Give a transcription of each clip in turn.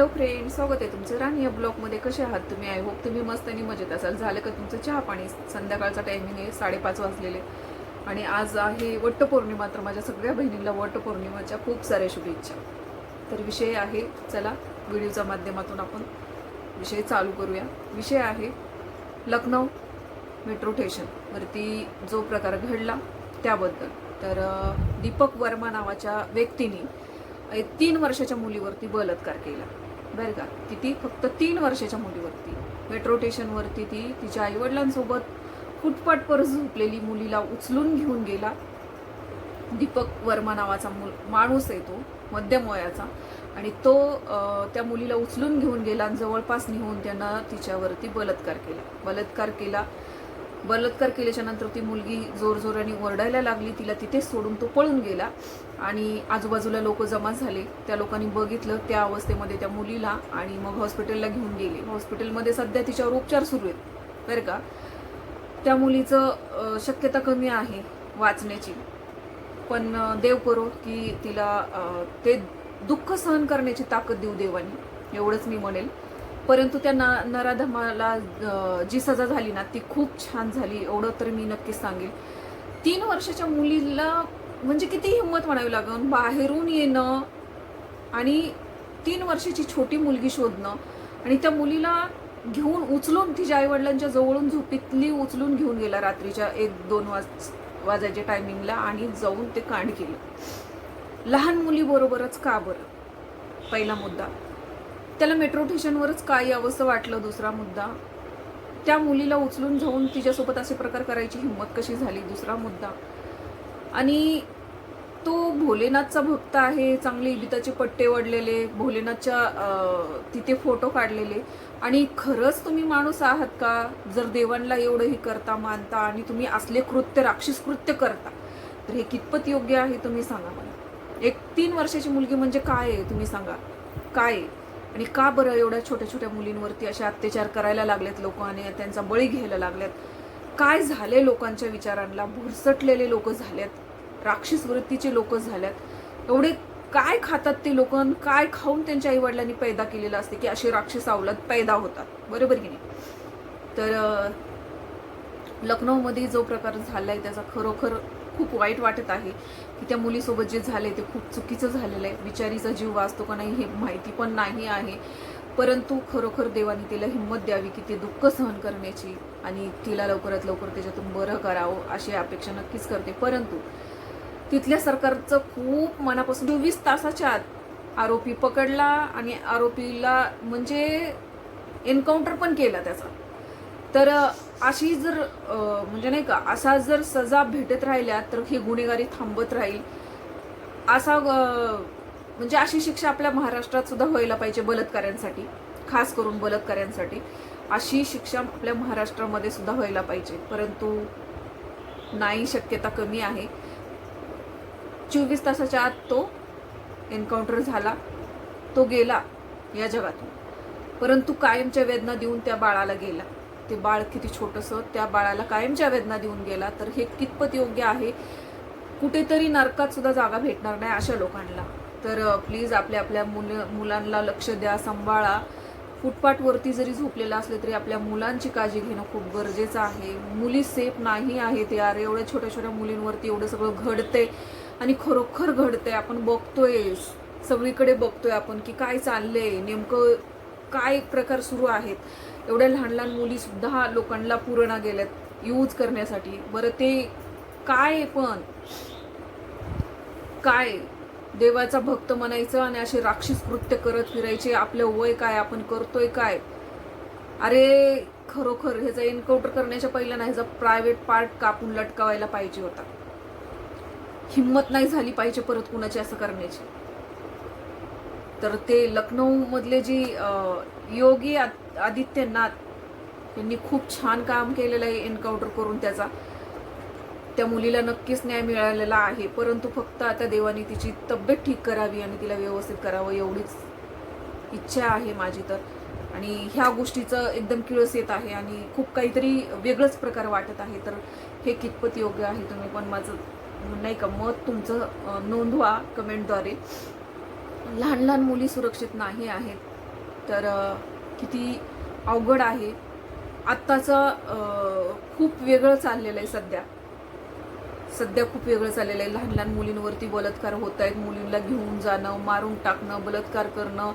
Hello friend स्वागत आहे तुमचं राणी या ब्लॉगमध्ये कसे आहात तुम्ही? आय होप तुम्ही मस्त आणि मजेत असाल. झालं का तुमचं चहा पाणी? संध्याकाळचा टायमिंग आहे साडेपाच वाजलेले. आणि आज आहे वटपौर्णिमा तर माझ्या सगळ्या बहिणींना वटपौर्णिमाच्या खूप साऱ्या शुभेच्छा. तर विषय आहे चला व्हिडिओच्या माध्यमातून आपण विषय चालू करूया. विषय आहे लखनौ मेट्रो स्टेशनवरती जो प्रकार घडला त्याबद्दल. तर दीपक वर्मा नावाच्या व्यक्तीने तीन वर्षाच्या मुलीवरती बलात्कार केला. बरं का ती फक्त तीन वर्षाच्या मुलीवरती. मेट्रो स्टेशनवरती ती तिच्या आईवडिलांसोबत फुटपाटवर झोपलेली मुलीला उचलून घेऊन गेला. दीपक वर्मा नावाचा मुल माणूस आहे तो मध्यम वयाचा. आणि तो त्या मुलीला उचलून घेऊन गेला आणि जवळपास नेऊन त्यानं तिच्यावरती बलात्कार केला. बलात्कार केला. बलात्कार केल्याच्यानंतर ती मुलगी जोरजोराने ओरडायला लागली. तिला तिथेच सोडून तो पळून गेला. आणि आजूबाजूला लोक जमा झाले. त्या लोकांनी बघितलं त्या अवस्थेमध्ये त्या मुलीला आणि मग हॉस्पिटलला घेऊन गेले. हॉस्पिटलमध्ये सध्या तिच्यावर उपचार सुरू आहेत. बरं का? त्या मुलीचं शक्यता कमी आहे वाचण्याची. पण देव करो की तिला ते दुःख सहन करण्याची ताकद देऊ देवानी. एवढंच मी म्हणेल. परंतु त्या ना नराधमाला जी सजा झाली ना ती खूप छान झाली. एवढं तर मी नक्कीच सांगेल. तीन वर्षाच्या मुलीला म्हणजे किती हिंमत म्हणावी लागून? बाहेरून येणं आणि तीन वर्षाची छोटी मुलगी शोधणं. आणि त्या मुलीला घेऊन उचलून तिच्या आईवडिलांच्या जवळून झोपीतली उचलून घेऊन गेला रात्रीच्या एक दोन वाज वाजायच्या टायमिंगला आणि जाऊन ते कांड केलं. लहान मुलीबरोबरच का बरं? पहिला मुद्दा. त्याला मेट्रो स्टेशनवरच काय यावंसं वाटलं? दुसरा मुद्दा. त्या मुलीला उचलून जाऊन तिच्यासोबत असे प्रकार करायची हिंमत कशी झाली? दुसरा मुद्दा. आणि तो भोलेनाथचा भक्त आहे चांगले इबिताचे पट्टे वडलेले भोलेनाथच्या तिथे फोटो काढलेले. आणि खरंच तुम्ही माणूस आहात का? जर देवांना एवढं हे करता मानता आणि तुम्ही असले कृत्य राक्षस कृत्य करता तर हे कितपत योग्य आहे तुम्ही सांगा मला. एक तीन वर्षाची मुलगी म्हणजे काय आहे तुम्ही सांगा. काय आहे? आणि का बरं एवढ्या छोट्या छोट्या मुलींवरती असे अत्याचार करायला लागलेत लोक आणि त्यांचा बळी घ्यायला लागल्यात काय झाले लोकांच्या विचारांना? भुरसटलेले लोक झालेत. राक्षस वृत्तीचे लोक झाल्यात एवढे काय खातात ते लोक काय खाऊन त्यांच्या आईवडिलांनी पैदा केलेलं असते की असे राक्षस अवलाद पैदा होतात? बरोबर की नाही? तर लखनौमध्ये जो प्रकार झाला आहे त्याचा खरोखर खूप वाईट वाटत आहे की त्या मुलीसोबत जे झाले ते खूप चुकीचं झालेलं आहे. बिचारीचा जीव वाचतो का नाही हे माहिती पण नाही आहे. परंतु खरोखर देवाने तिला हिंमत द्यावी की ते दुःख सहन करण्याची आणि तिला लवकरात लवकर त्याच्यातून बरं करावं अशी अपेक्षा नक्कीच करते. परंतु तिथल्या सरकारचं खूप मनापासून चोवीस तासाच्या आत आरोपी पकडला आणि आरोपीला म्हणजे एन्काउंटर पण केला त्याचा. तर अशी जर म्हणजे नाही का असा जर सजा भेटत राहिल्या तर ही गुन्हेगारी थांबत राहील. असा म्हणजे अशी शिक्षा आपल्या महाराष्ट्रात सुद्धा व्हायला पाहिजे बलात्काऱ्यांसाठी खास करून बलात्काऱ्यांसाठी अशी शिक्षा आपल्या महाराष्ट्रामध्ये सुद्धा व्हायला पाहिजे. परंतु नाही शक्यता कमी आहे. चोवीस तासाच्या आत तो एन्काउंटर झाला. तो गेला या जगातून. परंतु कायमच्या वेदना देऊन त्या बाळाला गेला. ते बाळ किती छोटंसं त्या बाळाला कायमच्या वेदना देऊन गेला. तर हे कितपत योग्य आहे? कुठेतरी नरकात सुद्धा जागा भेटणार नाही अशा लोकांना. तर प्लीज आपल्या आपल्या मुल मुलांना लक्ष द्या सांभाळा. फुटपाथवरती जरी झोपलेलं असलं तरी आपल्या मुलांची काळजी घेणं खूप गरजेचं आहे. मुली सेफ नाही आहेत यार. एवढ्या छोट्या छोट्या मुलींवरती एवढं सगळं घडते आणि खरोखर घडते आपण बघतोय सगळीकडे बघतोय आपण की काय चाललंय नेमकं काय प्रकार सुरू आहेत. एवढ्या लहान लहान मुलीसुद्धा लोकांना पुरणा गेल्यात यूज करण्यासाठी. बरं ते काय पण काय देवाचा भक्त म्हणायचं आणि असे राक्षस कृत्य करत फिरायचे आपलं वय काय आपण करतोय काय? अरे खरोखर ह्याचा एन्काउंटर करण्याच्या पहिला ना ह्याचा प्रायव्हेट पार्ट कापून लटकावायला पाहिजे होता. हिंमत नाही झाली पाहिजे परत कुणाची असं करण्याची. तर ते लखनौमधले जे अं, योगी आद- आदित्यनाथ यांनी खूप छान काम केलेलं आहे एन्काउंटर करून त्याचा. त्या मुलीला नक्कीच न्याय मिळालेला आहे. परंतु फक्त आता देवाने तिची तब्येत ठीक करावी आणि तिला व्यवस्थित करावं एवढीच इच्छा आहे माझी तर. आणि ह्या गोष्टीचं एकदम किळस येत आहे आणि खूप काहीतरी वेगळंच प्रकार वाटत आहे. तर हे कितपत योग्य आहे तुम्ही पण माझं नाही का मत तुमचं नोंदवा कमेंटद्वारे. लहान लहान मुली सुरक्षित नाही आहेत. तर किती अवघड आहे. आत्ताचं खूप वेगळं चाललेलं आहे सध्या. सध्या खूप वेगळं चाललेलं आहे. लहान लहान मुलींवरती बलात्कार होत आहेत मुलींना घेऊन जाणं मारून टाकणं बलात्कार करणं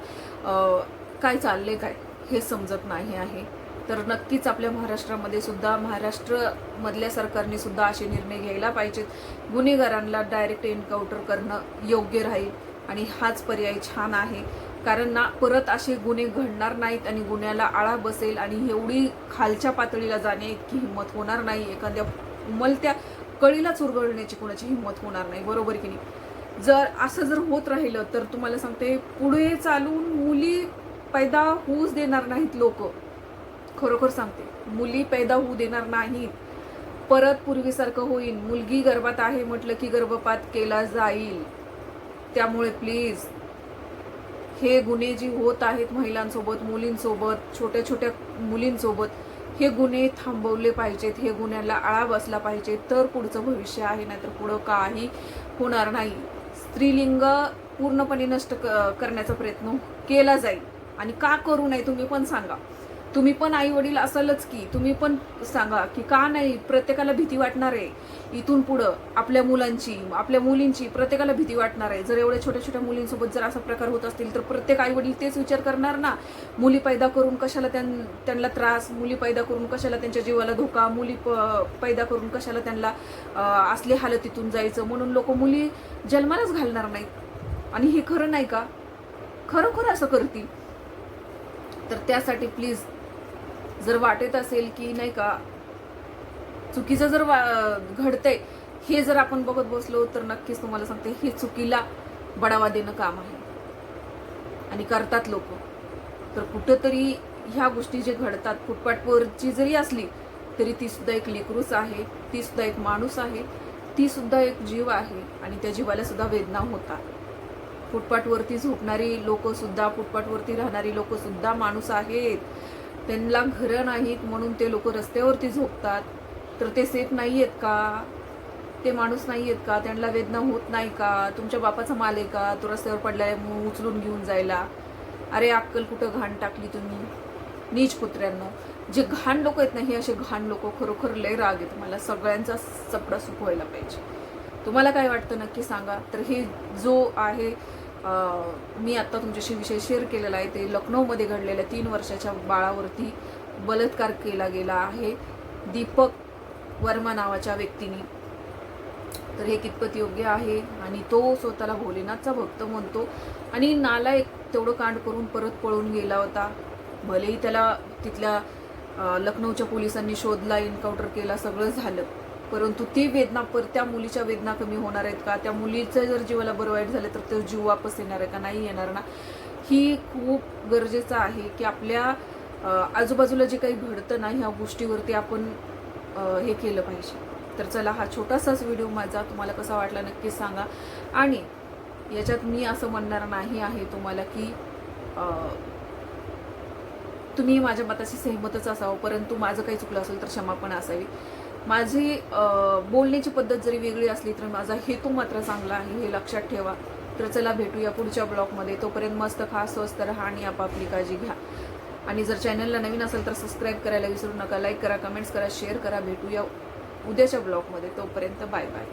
काय चालले काय हे समजत नाही आहे. तर नक्कीच आपल्या महाराष्ट्रामध्ये सुद्धा महाराष्ट्रमधल्या सरकारने सुद्धा असे निर्णय घ्यायला पाहिजेत. गुन्हेगारांना डायरेक्ट एन्काउंटर करणं योग्य राहील आणि हाच पर्याय छान आहे. कारण ना परत असे गुन्हे घडणार नाहीत आणि गुन्ह्याला आळा बसेल आणि एवढी खालच्या पातळीला जाणे इतकी हिंमत होणार नाही. एखाद्या उमलत्या कळीला चुरगळण्याची कोणाची हिंमत होणार नाही बरोबर की नाही? जर असं जर होत राहिलं तर तुम्हाला सांगते पुढे चालून मुली पैदा होऊच देणार नाहीत लोक. खरोखर सांगते मुली पैदा होऊ देणार नाहीत. परत पूर्वीसारखं होईल मुलगी गर्भात आहे म्हटलं की गर्भपात केला जाईल. त्यामुळे प्लीज हे गुन्हे जी होत आहेत महिलांसोबत मुलींसोबत छोट्या छोट्या मुलींसोबत हे गुन्हे थांबवले पाहिजेत हे गुन्ह्याला आळा बसला पाहिजे तर पुढचं भविष्य आहे नाहीतर पुढं काही होणार नाही. स्त्रीलिंग पूर्णपणे नष्ट क- करण्याचा प्रयत्न केला जाईल. आणि का करू नये तुम्ही पण सांगा. तुम्ही पण आई वडील असालच की. तुम्ही पण सांगा की का नाही प्रत्येकाला भीती वाटणार आहे इथून पुढं आपल्या मुलांची आपल्या मुलींची प्रत्येकाला भीती वाटणार आहे. जर एवढ्या छोट्या छोट्या मुलींसोबत जर असा प्रकार होत असतील तर प्रत्येक आई वडील तेच विचार करणार ना. मुली पैदा करून कशाला त्यां त्यांना त्रास मुली पैदा करून कशाला त्यांच्या जीवाला धोका मुली प- पैदा करून कशाला त्यांना असले हालतीतून जायचं. म्हणून लोक मुली जन्मालाच घालणार नाहीत. आणि हे खरं नाही का? खरोखर असं करतील. तर त्यासाठी प्लीज जर वाटत असेल की नाही का चुकीचं जर वा- घडतंय हे जर आपण बघत बसलो तर नक्कीच तुम्हाला सांगते हे चुकीला बढावा देणं काम आहे. आणि करतात लोक. तर कुठंतरी ह्या गोष्टी जे घडतात फुटपाटवरची जरी असली तरी ती सुद्धा एक लेकरूच आहे ती सुद्धा एक माणूस आहे ती सुद्धा एक जीव आहे आणि त्या जीवाला सुद्धा वेदना होतात. फुटपाथवरती झोपणारी लोक सुद्धा फुटपाटवरती राहणारी लोक सुद्धा माणूस आहेत. त्यांना घरं नाहीत म्हणून ते लोक रस्त्यावरती झोपतात. तर ते सेफ नाही आहेत का? ते माणूस नाही आहेत का? त्यांना वेदना होत नाही का? तुमच्या बापाचा माल आहे का? तो रस्त्यावर पडलाय मग उचलून घेऊन जायला. अरे अक्कल कुठं घाण टाकली तुम्ही? नीच पुत्र्यांना जे घाण लोक आहेत ना हे असे घाण लोक खरोखर लय राग आहेत मला. सगळ्यांचा सपडा सुख व्हायला पाहिजे. तुम्हाला काय वाटतं नक्की सांगा? तर हे जो आहे मी आत्ता तुमच्याशी विषय शेअर केलेला आहे. ते लखनौमध्ये घडलेल्या तीन वर्षाच्या बाळावरती बलात्कार केला गेला आहे. दीपक वर्मा नावाच्या व्यक्तीने. तर हे कितपत योग्य आहे? आणि तो स्वतःला भोलेनाथचा भक्त म्हणतो. आणि नाला एक तेवढं कांड करून परत पळून गेला होता. भलेही त्याला तिथल्या लखनौच्या पोलिसांनी शोधला एन्काउंटर केला सगळं झालं. परंतु ती वेदना पर त्या मुलीच्या वेदना कमी होणार आहेत का? त्या मुलीचं जर जीवाला बरं वाईट झालं तर तो जीव वापस येणार आहे का? नाही येणार ना. ही खूप गरजेचं आहे की आपल्या आजूबाजूला जे काही घडतं ना ह्या गोष्टीवरती आपण हे केलं पाहिजे. तर चला हा छोटासाच व्हिडिओ माझा. तुम्हाला कसा वाटला नक्कीच सांगा. आणि याच्यात मी असं म्हणणार नाही आहे तुम्हाला की तुम्ही माझ्या मताशी सहमतच असावं. परंतु माझं काही चुकलं असेल तर क्षमा पण असावी. माझी बोलण्याची पद्धत जरी वेगळी असली तर माझा हेतू मात्र चांगला आहे हे लक्षात ठेवा. तर चला भेटूया पुढच्या ब्लॉगमध्ये. तोपर्यंत मस्त खा स्वस्त राहा आणि आपापली काळजी घ्या. आणि जर चॅनलला नवीन असेल तर सबस्क्राईब करायला विसरू नका लाईक करा कमेंट्स करा शेअर करा. भेटूया उद्याच्या ब्लॉगमध्ये. तोपर्यंत बाय बाय.